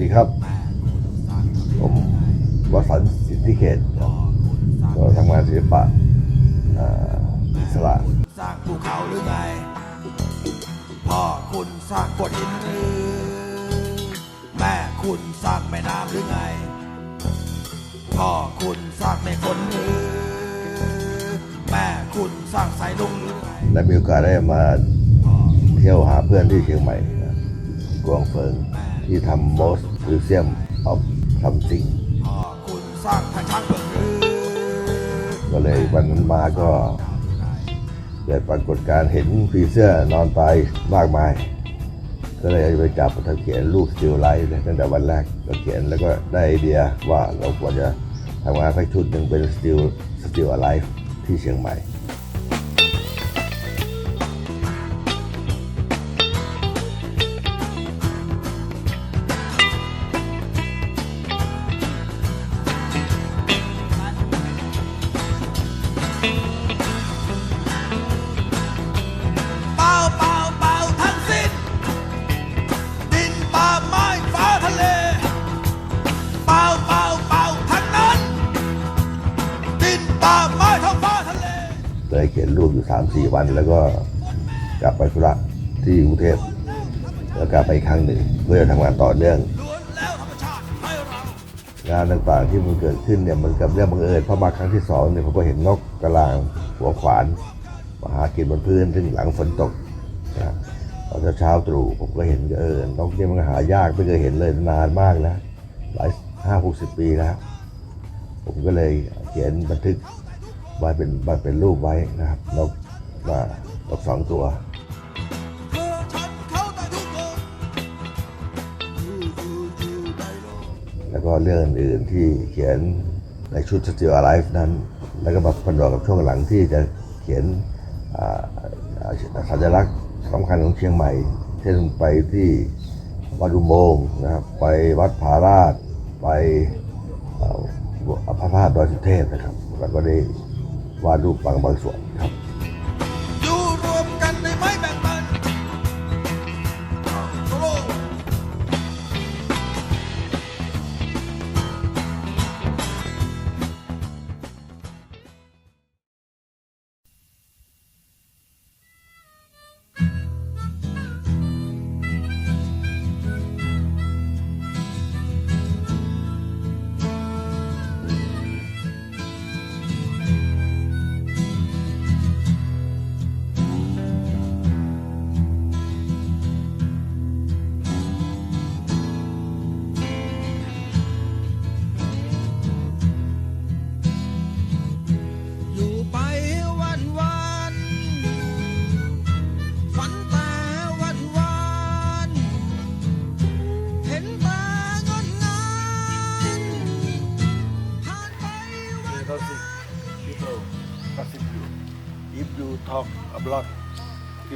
ดีครับ ผมวสันต์สิทธิเขตครับก็ทำงานศิลปะอ่าอิสระสร้างภูเขาหรือไงพ่อคุณสร้างก้อนหินหรือแม่คุณสร้างแม่น้ำหรือไงพ่อคุณสร้างแม่คนหรือแม่คุณสร้างสายลุงหรือไงและมีโอกาสได้มาเที่ยวหาเพื่อนที่เชียงใหม่นะกวางเฟิงที่ทำ most museum of something พ่อคุณสร้างทางช้างเผือกหรือก็เลยวันนั้นมาก็เกิดปรากฏการณ์เห็นผีเสื้อนอนตายมากมาย ก็เลยไปจับทำเขียนรูปสติลไลท์ตั้งแต่วันแรกก็เขียนแล้วก็ได้ไอเดียว่าเราควรจะทำงานสักชุดหนึ่งเป็นสติลสติลไลฟ์ที่เชียงใหม่ เลยเขียนรูปอยู่สามสี่วัน แล้วก็กลับไปธุระที่กรุงเทพแล้วกลับไปครั้งหนึ่งเพื่อทำงานต่อเนื่อง งานต่างๆที่มันเกิดขึ้นเนี่ยมันกับเรื่องบังเอิญเพราะมาครั้งที่สองเนี่ยผมก็เห็นนกกระลางหัวขวานมาหากินบนพื้นซึ่งหลังฝนตกนะตอนเช้าตรู่ผมก็เห็นเออนกเนี่ยมันหายากไม่เคยเห็นเลยนานมากแล้วหลายห้าหกสิบปีแล้ว ผมก็เลยเขียนบันทึก ไว้เป็นไว้เป็นรูปไว้นะครับนกว่านกสองตัวแล้วก็เรื่องอื่นที่เขียนในชุด Still Alive นั้น แล้วก็มาผนวกกับช่วงหลังที่จะเขียนอ่าสัญลักษณ์สำคัญของเชียงใหม่ เช่นไปที่วัดอุโมงค์นะครับ ไปวัดผาราช ไปอ่อพระธาตุดอยสุเทพนะครับ แล้วก็ได้ วาดรูปบางบางส่วนครับ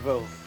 vote.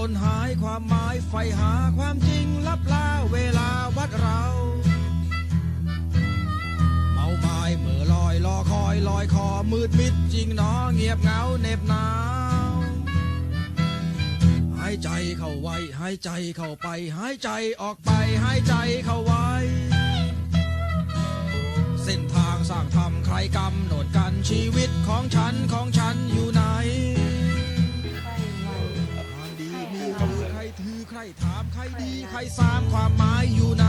ล่นหายความหมายใฝ่หาความจริงลับลาเวลาวัดเรา เมาไม้เมื่อลอยรอคอยลอยคอมืดมิดจริงหนอเงียบเงาเหน็บหนาวหายใจเข้าไว้หายใจเข้าไปหายใจออกไปหายใจเข้าไว้เส้นทางสร้างทำใครกำหนดกันชีวิตของฉันของฉันอยู่ไหน รถามใครดีใครสามความหมายอยู่ไหน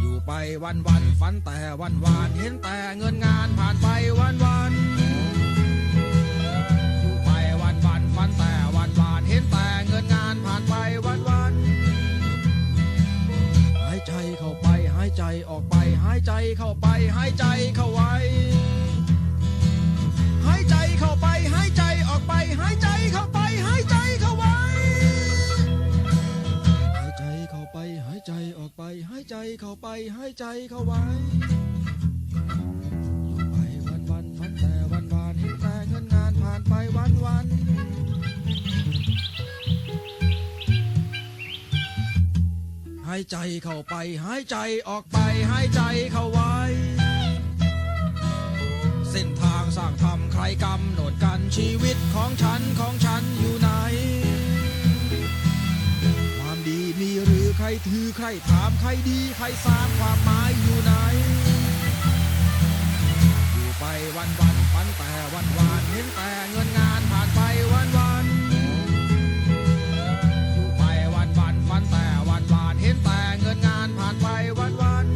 อยู่ไปวันวันฝันแต่วันวานเห็นแต่เงินง หายใจเข้าไว้ ไปวันวันๆฝันแต่วันวานเห็นแต่เงินงานผ่านไปวันวันหายใจเข้าไปหายใจออกไปหายใจเข้าไว้ เส้นทางสร้างทำใครกำหนดกันชีวิตของฉันของฉันอยู่ไหน ความดีมีหรือ ใครถือใครถามใครดีใครสร้างความหมายอยู่ไหน อยู่ไปวันวันฝันแต่วันวานเห็นแต่เงินงานผ่านไปวันวันอยู่ไปวันวันฝันแต่วันวานเห็นแต่เงินงานผ่านไปวันวัน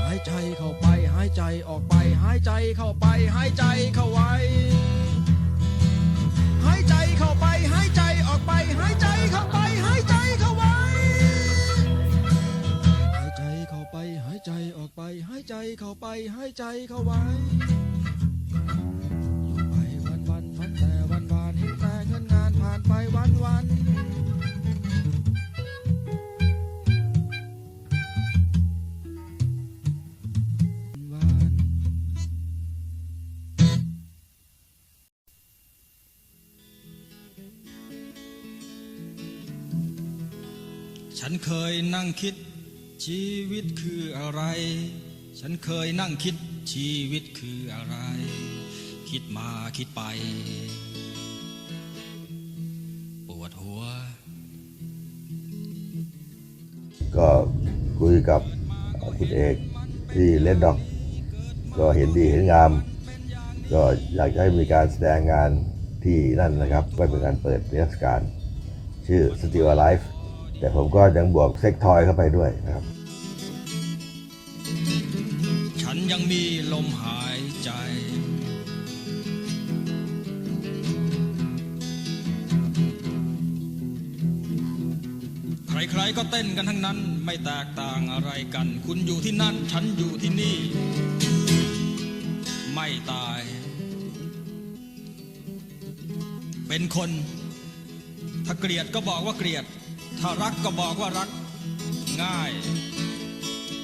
หายใจเข้าไปหายใจออกไปหายใจเข้าไปหายใจเข้าไว้ ใจออกไปหายใจเข้าไปหายใจเข้าไว้อยู่ไปวันวันๆฝันแต่วันวานๆเห็นแต่เงินงานผ่านไปวันวันฉันเคยนั่งคิด ชีวิตคืออะไร ฉันเคยนั่งคิดชีวิตคืออะไร คิดมาคิดไป ปวดหัว ก็คุยกับคุณเอกที่เลดด็อก ก็เห็นดีเห็นงาม ก็อยากจะให้มีการแสดงงานที่นั่นนะครับ ก็เป็นการเปิดนิทศการชื่อ Still Alive แต่ผมก็ยังบวกเซ็กทอยเข้าไปด้วยนะครับ ฉันยังมีลมหายใจ ใครๆก็เต้นกันทั้งนั้นไม่แตกต่างอะไรกัน คุณอยู่ที่นั่น ฉันอยู่ที่นี่ ไม่ตาย เป็นคน ถ้าเกลียดก็บอกว่าเกลียด ถ้ารักก็บอกว่ารักง่าย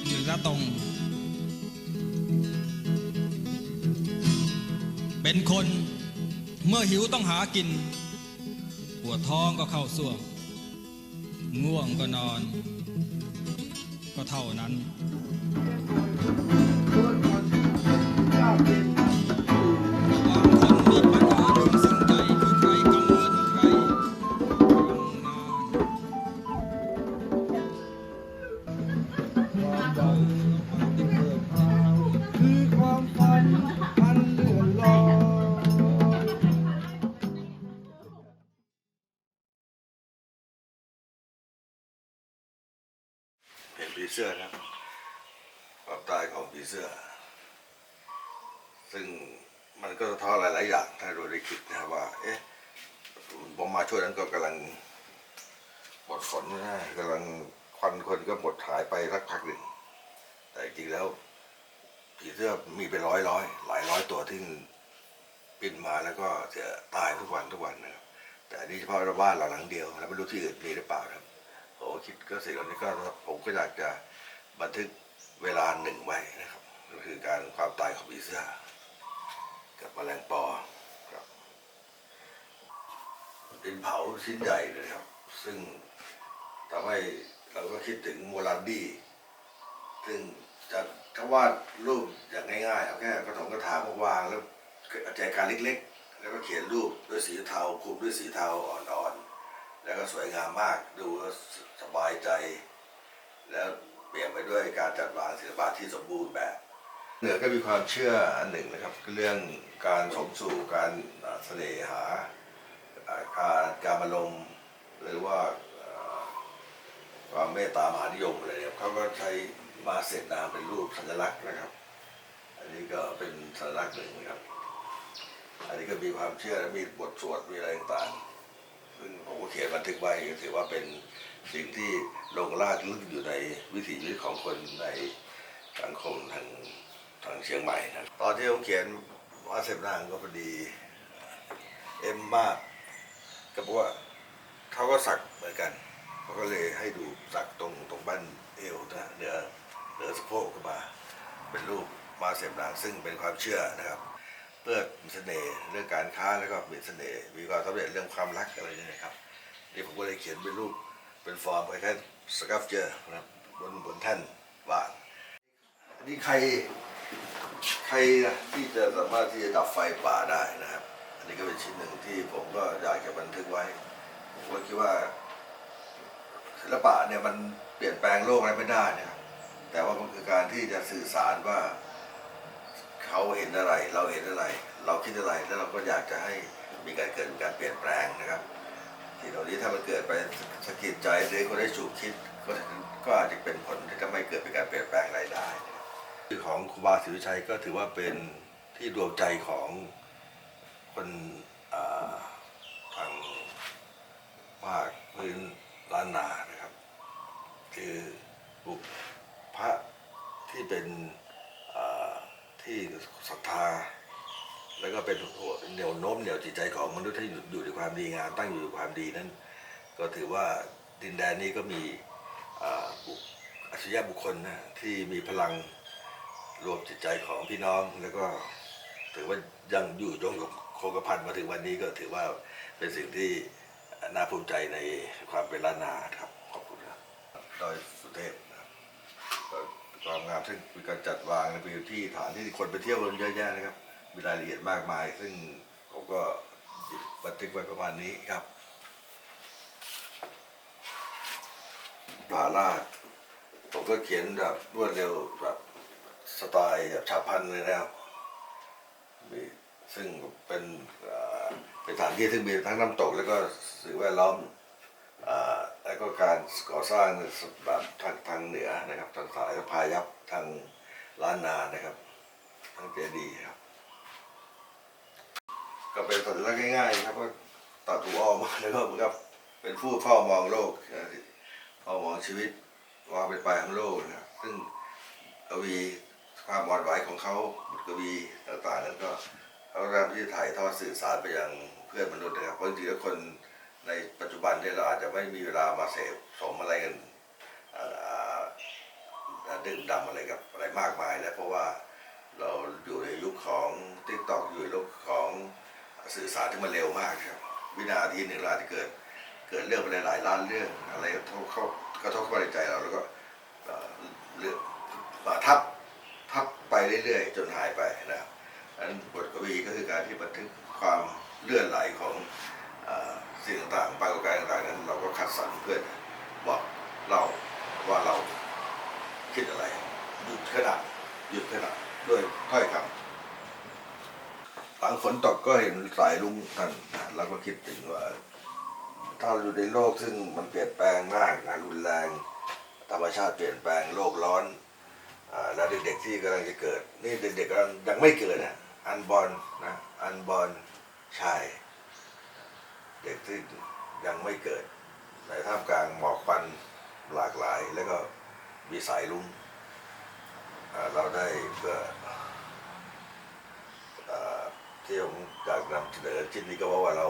หรือตรง เป็นคนเมื่อหิวต้องหากิน ปวดท้องก็เข้าส่วมง่วงก็นอน ก็เท่านั้น ผีเสื้อนะความตายของผีเสื้อ ซึ่งมันก็สะท้อนหลาย ๆ อย่างถ้าเราได้คิดนะครับว่า เอ๊ะผมมาช่วงนั้นก็กำลังหมดฝนนะกำลังควันคนก็หมดหายไปสักพักหนึ่ง แต่จริงๆแล้วผีเสื้อมีเป็นร้อยร้อยหลายร้อยตัวที่บินมาแล้วก็จะตายทุกวันทุกวันนะครับแต่นี่เฉพาะบ้านเราหลังเดียวแล้วไม่รู้ที่อื่นมีหรือเปล่าครับ ผมก็คิดก็สิ่งเหล่านี้ก็ผมก็อยากจะบันทึกเวลาหนึ่งไว้นะครับ ก็คือการความตายของผีเสื้อกับแมลงปอครับดินเผาชิ้นใหญ่เลยครับ ซึ่งทำให้เราก็คิดถึงโมลันดี้ซึ่งจะถ้าวาดรูปอย่างง่ายๆเอาแค่กระถางกระถางมาวางแล้วแจกันเล็กๆ แล้วก็เขียนรูปด้วยสีเทาคลุมด้วยสีเทาอ่อนๆ แล้วก็สวยงามมากดูสบายใจ แล้วเปลี่ยนไปด้วยการจัดวางศิลปะที่สมบูรณ์แบบ เหนือก็มีความเชื่ออันหนึ่งนะครับเรื่องการสมสู่การเสน่หาอ่าการการมาลงหรือว่าความเมตตามหานิยมอะไรเนี่ยเขาก็ใช้มาเสร็จนามเป็นรูปสัญลักษณ์นะครับ อันนี้ก็เป็นสัญลักษณ์หนึ่งนะครับ อันนี้ก็มีความเชื่อมีบทสวดมีอะไรต่างๆ ซึ่งผมก็เขียนบันทึกไว้ก็ถือว่าเป็นสิ่งที่ลงรากลึกอยู่ในวิถีชีวิตของคนในสังคมทางทางเชียงใหม่นะตอนที่ผมเขียนว่าเสพนางก็พอดีเอ็มมากก็บอกว่าเขาก็สักเหมือนกันเขาก็เลยให้ดูสักตรงตรงบ้านเอวนะเหนือเหนือสะโพกขึ้นมา เป็นรูปมาเสพนางซึ่งเป็นความเชื่อนะครับ เพื่อมีเสน่ห์เรื่องการค้าแล้วก็มีเสน่ห์มีความสำเร็จเรื่องความรักอะไรเนี่ยนะครับนี่ผมก็เลยเขียนเป็นรูปเป็นฟอร์มคล้ายๆสครับเจอนะครับบนบนแท่นว่างอันนี้ใครใครที่จะสามารถที่จะดับไฟป่าได้นะครับ อันนี้ก็เป็นชิ้นหนึ่งที่ผมก็อยากจะบันทึกไว้ผมก็คิดว่าศิลปะเนี่ยมันเปลี่ยนแปลงโลกอะไรไม่ได้เนะครับแต่ว่ามันคือการที่จะสื่อสารว่า เขาเห็นอะไร เราเห็นอะไร เราคิดอะไรแล้วเราก็อยากจะให้มีการเกิดการเปลี่ยนแปลงนะครับสิ่งเหล่านี้ถ้ามันเกิดไปสะกิดใจหรือคนได้ฉุกคิดก็ก็อาจจะเป็นผลที่ทำให้เกิดเป็นการเปลี่ยนแปลงรายได้คือของครูบาศรีวิชัยก็ถือว่าเป็นที่ดวงใจของคนทางภาคพื้นล้านนานะครับ คือบุคพระที่เป็น ที่ศรัทธา แล้วก็เป็นหัวเหนียวโน้มเหนียวจิตใจของมนุษย์ที่อยู่ในความดีงามตั้งอยู่ในความดีนั้น ก็ถือว่าดินแดนนี้ก็มีอ่าบุคอัจฉริยะบุคคลนะที่มีพลังรวมจิตใจของพี่น้องแล้วก็ถือว่ายังอยู่ยงคงกระพันมาถึงวันนี้ก็ถือว่าเป็นสิ่งที่น่าภูมิใจในความเป็นล้านนาครับ ขอบคุณครับดอยสุเทพ ครับก็ความงามซึ่งมีการจัดวางในพื้นที่ฐานที่คนไปเที่ยวกันเยอะแยะนะครับ มีรายละเอียดมากมาย ซึ่งผมก็บันทึกไว้ประมาณนี้ครับผาลาดผมก็เขียนแบบรวดเร็วแบบสไตล์แบบฉับพลันเลยนะครับมีซึ่งเป็นเป็นสถานที่ซึ่งมีทั้งน้ำตกแล้วก็สิ่งแวดล้อมอ่อ แล้วก็การก่อสร้างแบบทางทางเหนือนะครับทางสายพายัพทางล้านนานะครับทางเจดีย์ครับ ก็เป็นสัญลักษณ์ง่ายๆครับก็ตัดหัวออกมาแล้วก็เหมือนกับเป็นผู้เฝ้ามองโลกเฝ้ามองชีวิตว่าเป็นไปของโลกนะครับซึ่งกวีความอ่อนไหวของเขาบทกวีต่างๆนั้นก็เขาพยายามที่จะถ่ายทอดสื่อสารไปยังเพื่อนมนุษย์นะครับเพราะจริงๆแล้วคน ในปัจจุบันเนี่ยเราอาจจะไม่มีเวลามาเสพสมอะไรกันดื่มดำอะไรกับอะไรมากมายแล้วเพราะว่าเราอยู่ในยุคของ t ิ k t o k อยู่ในยุคของสื่อสารที่มันเร็วมากครับ วินาทีหนึ่งเราอาจจะเกิดเกิดเรื่องไปหลายล้านเรื่องอะไรกระทบเข้ากระทบเข้าในใจเราแล้วก็เอ่อเรื่องมาทับทับไปเรื่อยๆ จนหายไปนะครับอันบทกวีก็คือการที่บันทึกความเลื่อนไหลของ สิ่งต่างๆปรากฏการณ์ต่างๆนั้นเราก็คัดสรรเพื่อบอกเราว่าเราคิดอะไรหยุดขณะหยุดขณะด้วยถ้อยคำหลังฝนตกก็เห็นสายลุงท่านเราก็คิดถึงว่า ถ้าอยู่ในโลกซึ่งมันเปลี่ยนแปลงมากนะรุนแรงธรรมชาติเปลี่ยนแปลงโลกร้อนอแล้วเด็กๆที่กำลังจะเกิด นี่เด็กๆกำลังยังไม่เกิดนะอันบอลนะอันบอลชาย เด็กที่ยังไม่เกิด ในท่ามกลางหมอกควันหลากหลาย แล้วก็มีสายลุงเราได้เพื่ออที่ผมอยากนำเสนอชิ้นนี้ก็เพราะว่าเรา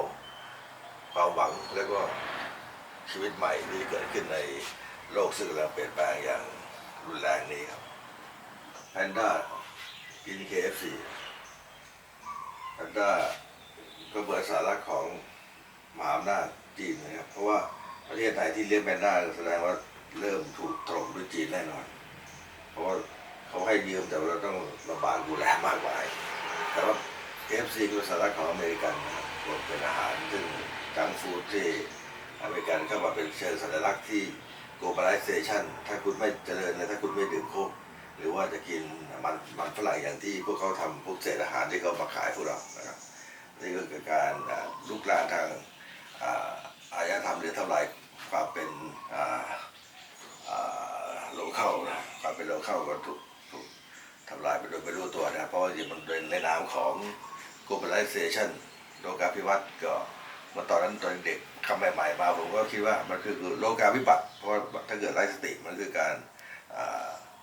ความหวังแล้วก็ชีวิตใหม่ที่เกิดขึ้นในโลกซึ่งกำลังเปลี่ยนแปลงอย่างรุนแรงนี้ครับแพนด้ากิน KFC แพนด้าก็เบิดสาระของ มหาอำนาจจีนนะครับเพราะว่าประเทศไหนที่เลี้ยงแพนด้าแสดงว่าเริ่มถูกถล่มด้วยจีนแน่นอน เพราะว่าเขาให้ยืมแต่เราต้องลำบากดูแลมากมาแต่ว่า KFC คือสาระของอเมริกันนะครับรวมเป็นอาหารซึ่งจังฟู้ดที่อเมริกันเข้ามาเป็นเชิงสัญลักษณ์ที่ globalization ถ้าคุณไม่เจริญและถ้าคุณไม่ดื่มโค้กหรือว่าจะกินมันมันฝรั่งอย่างที่พวกเขาทำพวกเศษอาหารที่เขามาขายพวกเรานะครับนี่ก็คือการลุกลามทาง อาอารยธรรมหรือทำลายความเป็นอ่าอ่าโลเข้านะความเป็นโลเข้าก็ถูกถูกทำลายไปโดยไม่รู้ตัวนะเพราะว่ามันเป็นในนามของ globalization โลกาภิวัตน์ก็มื่อตอนนั้นตอนเด็กคำใหม่ๆมาผมก็คิดว่ามันคือโลกาภิบัติ เพราะถ้าเกิดไร้สติมันคือการ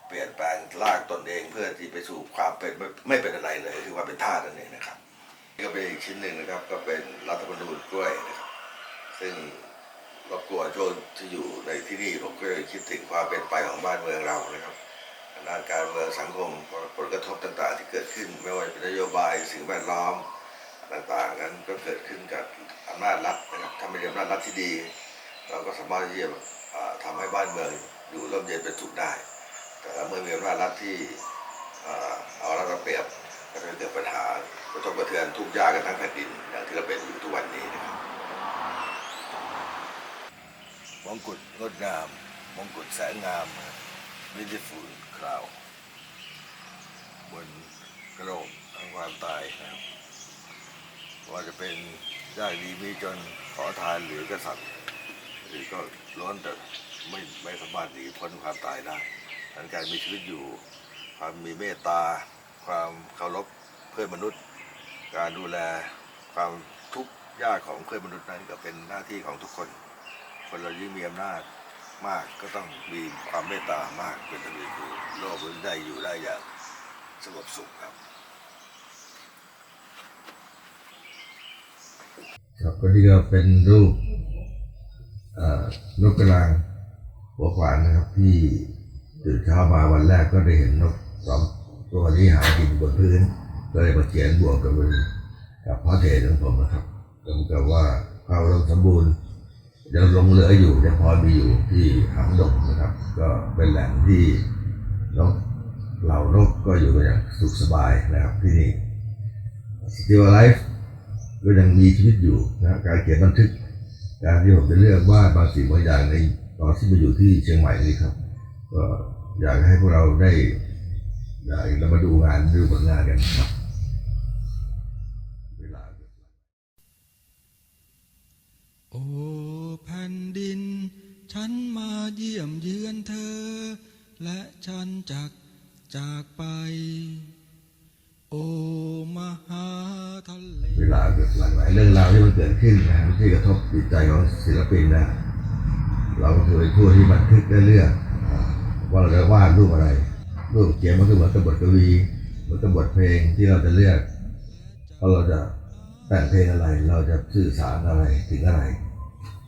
เปลี่ยนแปลงลากตนเองเพื่อที่ไปสู่ความเป็นไม่ไม่เป็นอะไรเลยคือว่าเป็นธาตุนั่นเองนะครับนี่ก็เป็นอีกชิ้นหนึ่งนะครับก็เป็นรัฐธรรมนูญกล้วยนะครับ ซึ่งรบกวนช่วงที่อยู่ในที่นี่ผมก็เลยคิดถึงความเป็นไปของบ้านเมืองเรานะครับด้านการเมืองสังคมผลกระทบต่างๆ ที่เกิดขึ้นไม่ว่าจะเป็นนโยบายสิ่งแวดล้อมต่างๆนั้นก็เกิดขึ้นกับอำนาจรัฐนะครับถ้าไม่ได้อำนาจรัฐที่ดี เราก็สามารถที่จะอ่าทำให้บ้านเมืองอยู่ร่มเย็นเป็นสุขได้ แต่เมื่อมีอำนาจรัฐที่เอารัฐเอาเปรียบก็จะเกิดปัญหากระทบกระเทือนทุกข์ยากกันทั้งแผ่นดินอย่างที่เราเป็นอยู่ทุกวันนี้นะครับ มงกุฎงดงาม มงกุฎแสงงาม beautiful crown บนกระโหลกแห่งความตายนะครับว่าจะเป็นยากดีมีจนขอทานหรือกษัตริย์หรือก็ล้นแต่ไม่ไม่สามารถหนีพ้นความตายได้ดังนั้นการมีชีวิตอยู่ ความมีเมตตา ความเคารพเพื่อนมนุษย์ การดูแลความทุกข์ยากของเพื่อนมนุษย์นั้นก็เป็นหน้าที่ของทุกคน คนเรายิ่งมีอำนาจมากก็ต้องมีความเมตตามากเป็นตัวอยู่โลกมันได้อยู่ได้อย่างสงบสุขครับ ครับก็นี่ก็เป็นรูปนกกระรางหัวขวานนะครับที่ตื่นเช้ามาวันแรกก็ได้เห็นนกสองตัวนี้หากินบนพื้น ก็เลยมาเขียนบวกกับกับพ่อเทศของผมนะครับเหมือนกับว่าความอุดมสมบูรณ์ ยังหลงเหลืออยู่ยังพอมีอยู่ที่หางดงนะครับ ก็เป็นแหล่งที่นกเหล่านกก็อยู่กันอย่างสุขสบายนะครับที่นี่ Still Alive ก็ยังมีชีวิตอยู่นะการเขียนบันทึก การที่ผมจะเลือกว่าบางสิ่งบางอย่างในตอนที่มาอยู่ที่เชียงใหม่นี้ครับ ก็อยากให้พวกเราได้ได้เรามาดูงานดูผลงานกันครับเวลา โอ้แผ่น ดิน ฉันมาเยี่ยมเยือนเธอ และฉันจากจากไป โอมหาทะเลเวลาเกิดหลากหลายเรื่องราวที่มันเกิดขึ้นนะที่กระทบจิตใจของศิลปินนะเราคือเป็นผู้ที่บันทึกได้เรื่องว่าเราจะวาดรูปอะไร รูปเขียนมันก็เหมือนกับบทกวีเหมือนกับบทเพลงที่เราจะเลือกว่าเราจะแต่งเพลงอะไร เราจะสื่อสารอะไรถึงอะไร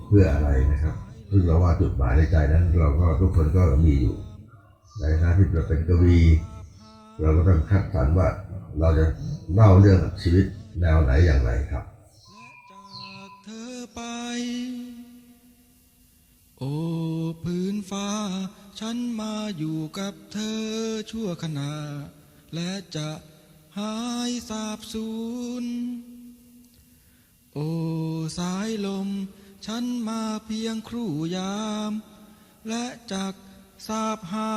เพื่ออะไรนะครับซึ่งเราว่าจุดหมายในใจนั้น เราก็ทุกคนก็มีอยู่ในฐานะที่เราเป็นกวี เราก็ต้องคัดสรรว่าเราจะเล่าเรื่องชีวิตแนวไหนอย่างไรครับจากเธอไป โอ้พื้นฟ้า ฉันมาอยู่กับเธอชั่วขณะ และจะหายสาบสูญโอ้สายลม ฉันมาเพียงครู่ยาม และจักสาบหา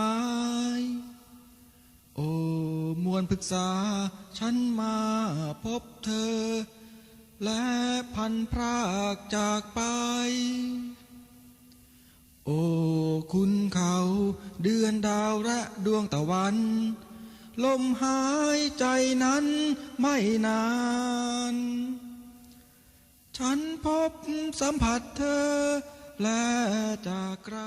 ย โอ้มวลพฤกษา ฉันมาพบเธอ และพันพรากจากไป โอ้คุณเขาเดือนดาวและดวงตะวัน ลมหายใจนั้นไม่นาน ฉันพบสัมผัสเธอและจากไกล